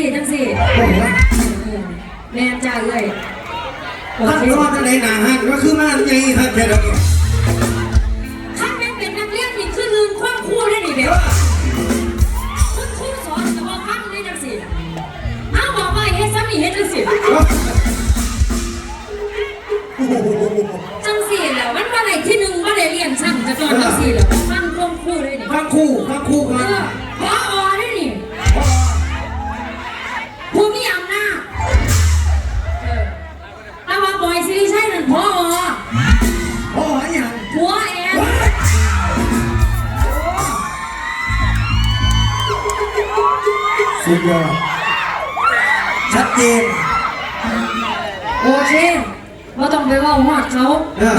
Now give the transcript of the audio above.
โอ้โหแม่จ้าเอ้ยโอท่านเครอดจะได้หนาฮักก็คือมาใหญ่ครับแค่นั้นท่านแม่นเป็นนักเรียนนี่คือลืมความครูได้ดิเบลคุณครูสอนแต่ว่าฟังได้จังสิเอาบอกว่าเฮ็ดซ้ำนี่เฮ็ดจังสิจังสิแหล้วมันว่าไหนที่หนึ่งว่าได้เรียนช่างจะสอนจังสิแหล้วฟังความครูได้ดิฟังคู่ฟังคู่เอกัน สุดยอดชัดเจนโอเคว่าต้องไปเว่าหอดเขา เออ